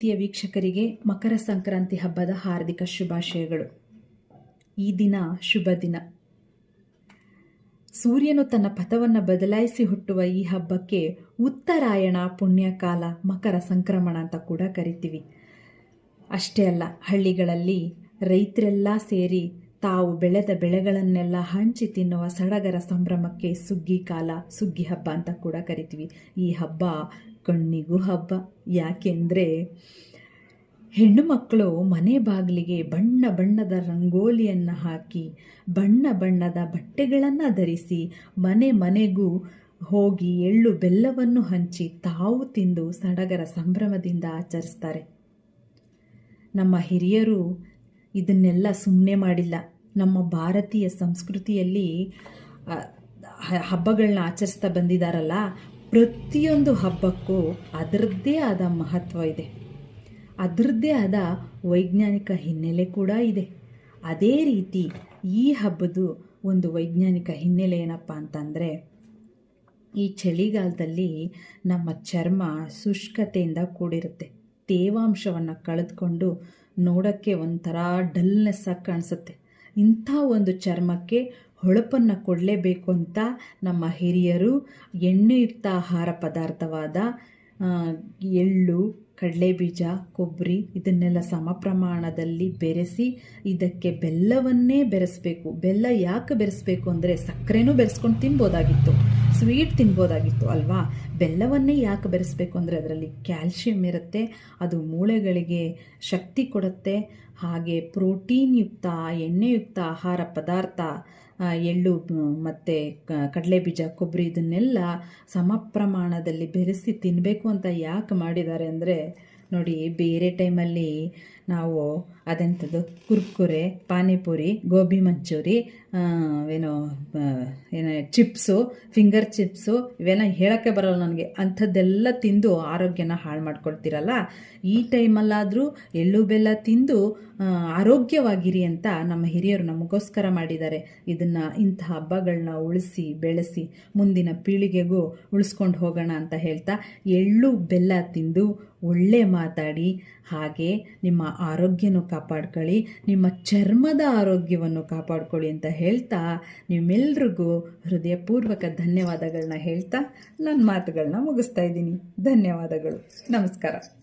ಪ್ರಿಯ ವೀಕ್ಷಕರಿಗೆ ಮಕರ ಸಂಕ್ರಾಂತಿ ಹಬ್ಬದ ಹಾರ್ದಿಕ ಶುಭಾಶಯಗಳು. ಈ ದಿನ ಶುಭ ದಿನ. ಸೂರ್ಯನು ತನ್ನ ಪಥವನ್ನು ಬದಲಾಯಿಸಿ ಹುಟ್ಟುವ ಈ ಹಬ್ಬಕ್ಕೆ ಉತ್ತರಾಯಣ, ಪುಣ್ಯಕಾಲ, ಮಕರ ಸಂಕ್ರಮಣ ಅಂತ ಕೂಡ ಕರಿತೀವಿ. ಅಷ್ಟೇ ಅಲ್ಲ, ಹಳ್ಳಿಗಳಲ್ಲಿ ರೈತರೆಲ್ಲ ಸೇರಿ ತಾವು ಬೆಳೆದ ಬೆಳೆಗಳನ್ನೆಲ್ಲ ಹಂಚಿ ತಿನ್ನುವ ಸಡಗರ ಸಂಭ್ರಮಕ್ಕೆ ಸುಗ್ಗಿ ಕಾಲ, ಸುಗ್ಗಿ ಹಬ್ಬ ಅಂತ ಕೂಡ ಕರಿತೀವಿ. ಈ ಹಬ್ಬ ಕಣ್ಣಿಗೂ ಹಬ್ಬ. ಯಾಕೆಂದರೆ ಹೆಣ್ಣು ಮಕ್ಕಳು ಮನೆ ಬಾಗಿಲಿಗೆ ಬಣ್ಣ ಬಣ್ಣದ ರಂಗೋಲಿಯನ್ನು ಹಾಕಿ, ಬಣ್ಣ ಬಣ್ಣದ ಬಟ್ಟೆಗಳನ್ನು ಧರಿಸಿ ಮನೆ ಮನೆಗೂ ಹೋಗಿ ಎಳ್ಳು ಬೆಲ್ಲವನ್ನು ಹಂಚಿ ತಾವು ತಿಂದು ಸಡಗರ ಸಂಭ್ರಮದಿಂದ ಆಚರಿಸ್ತಾರೆ. ನಮ್ಮ ಹಿರಿಯರು ಇದನ್ನೆಲ್ಲ ಸುಮ್ಮನೆ ಮಾಡಿಲ್ಲ. ನಮ್ಮ ಭಾರತೀಯ ಸಂಸ್ಕೃತಿಯಲ್ಲಿ ಹಬ್ಬಗಳನ್ನ ಆಚರಿಸ್ತಾ ಬಂದಿದ್ದಾರಲ್ಲ ಪ್ರತಿಯೊಂದು ಹಬ್ಬಕ್ಕೂ ಅದರದ್ದೇ ಆದ ಮಹತ್ವ ಇದೆ. ಅದರದ್ದೇ ಆದ ವೈಜ್ಞಾನಿಕ ಹಿನ್ನೆಲೆ ಕೂಡ ಇದೆ. ಅದೇ ರೀತಿ ಈ ಹಬ್ಬದ್ದು ಒಂದು ವೈಜ್ಞಾನಿಕ ಹಿನ್ನೆಲೆ ಏನಪ್ಪ ಅಂತಂದರೆ, ಈ ಚಳಿಗಾಲದಲ್ಲಿ ನಮ್ಮ ಚರ್ಮ ಶುಷ್ಕತೆಯಿಂದ ಕೂಡಿರುತ್ತೆ. ತೇವಾಂಶವನ್ನು ಕಳೆದುಕೊಂಡು ನೋಡೋಕ್ಕೆ ಒಂಥರ ಡಲ್ನೆಸ್ಸಾಗಿ ಕಾಣಿಸುತ್ತೆ. ಇಂಥ ಒಂದು ಚರ್ಮಕ್ಕೆ ಹೊಳಪನ್ನು ಕೊಡಲೇಬೇಕು ಅಂತ ನಮ್ಮ ಹಿರಿಯರು ಎಣ್ಣೆಯುಕ್ತ ಆಹಾರ ಪದಾರ್ಥವಾದ ಎಳ್ಳು ಕಡಲೆ ಬೀಜ ಕೊಬ್ಬರಿ ಇದನ್ನೆಲ್ಲ ಸಮ ಪ್ರಮಾಣದಲ್ಲಿ ಬೆರೆಸಿ ಇದಕ್ಕೆ ಬೆಲ್ಲವನ್ನೇ ಬೆರೆಸಬೇಕು. ಬೆಲ್ಲ ಯಾಕೆ ಬೆರೆಸಬೇಕು ಅಂದರೆ ಸಕ್ಕರೆನೂ ಬೆರೆಸ್ಕೊಂಡು ತಿನ್ಬೋದಾಗಿತ್ತು. ಸ್ವೀಟ್ ತಿನ್ಬೋದಾಗಿತ್ತು ಅಲ್ವಾ? ಬೆಲ್ಲವನ್ನೇ ಯಾಕೆ ಬೆರೆಸ್ಬೇಕು ಅಂದರೆ ಅದರಲ್ಲಿ ಕ್ಯಾಲ್ಶಿಯಂ ಇರುತ್ತೆ, ಅದು ಮೂಳೆಗಳಿಗೆ ಶಕ್ತಿ ಕೊಡುತ್ತೆ, ಹಾಗೆ ಪ್ರೋಟೀನ್ ಯುಕ್ತ, ಎಣ್ಣೆಯುಕ್ತ ಆಹಾರ ಪದಾರ್ಥ ಎಳ್ಳು ಮತ್ತು ಕಡಲೆ ಬೀಜ ಕೊಬ್ಬರಿ, ಇದನ್ನೆಲ್ಲ ಸಮ ಪ್ರಮಾಣದಲ್ಲಿ ಬೆರೆಸಿ ತಿನ್ನಬೇಕು ಅಂತ ಯಾಕೆ ಮಾಡಿದ್ದಾರೆ ಅಂದರೆ ನೋಡಿ, ಬೇರೆ ಟೈಮಲ್ಲಿ ನಾವು ಅದೆಂಥದ್ದು? ಕುರ್ಕುರೆ, ಪಾನಿಪುರಿ, ಗೋಬಿ ಮಂಚೂರಿ ಏನು ಏನೋ, ಚಿಪ್ಸು, ಫಿಂಗರ್ ಚಿಪ್ಸು, ಇವೆಲ್ಲ ಹೇಳೋಕ್ಕೆ ಬರೋಲ್ಲ ನನಗೆ. ಅಂಥದ್ದೆಲ್ಲ ತಿಂದು ಆರೋಗ್ಯನ ಹಾಳು ಮಾಡ್ಕೊಳ್ತೀರಲ್ಲ? ಈ ಟೈಮಲ್ಲಾದರೂ ಎಳ್ಳು ಬೆಲ್ಲ ತಿಂದು ಆರೋಗ್ಯವಾಗಿರಿ ಅಂತ ನಮ್ಮ ಹಿರಿಯರು ನಮಗೋಸ್ಕರ ಮಾಡಿದ್ದಾರೆ. ಇದನ್ನು ಇಂಥ ಹಬ್ಬಗಳನ್ನ ಉಳಿಸಿ, ಬೆಳೆಸಿ, ಮುಂದಿನ ಪೀಳಿಗೆಗೂ ಉಳಿಸ್ಕೊಂಡು ಹೋಗೋಣ ಅಂತ ಹೇಳ್ತಾ ಎಳ್ಳು ಬೆಲ್ಲ ತಿಂದು ಒಳ್ಳೆ ಮಾತಾಡಿ. ಹಾಗೆ ನಿಮ್ಮ ಆರೋಗ್ಯನೂ ಕಾಪಾಡ್ಕೊಳ್ಳಿ, ನಿಮ್ಮ ಚರ್ಮದ ಆರೋಗ್ಯವನ್ನು ಕಾಪಾಡ್ಕೊಳ್ಳಿ ಅಂತ ಹೇಳ್ತಾ ನಿಮ್ಮೆಲ್ರಿಗೂ ಹೃದಯಪೂರ್ವಕ ಧನ್ಯವಾದಗಳನ್ನ ಹೇಳ್ತಾ ನನ್ನ ಮಾತುಗಳನ್ನ ಮುಗಿಸ್ತಾ ಇದ್ದೀನಿ. ಧನ್ಯವಾದಗಳು. ನಮಸ್ಕಾರ.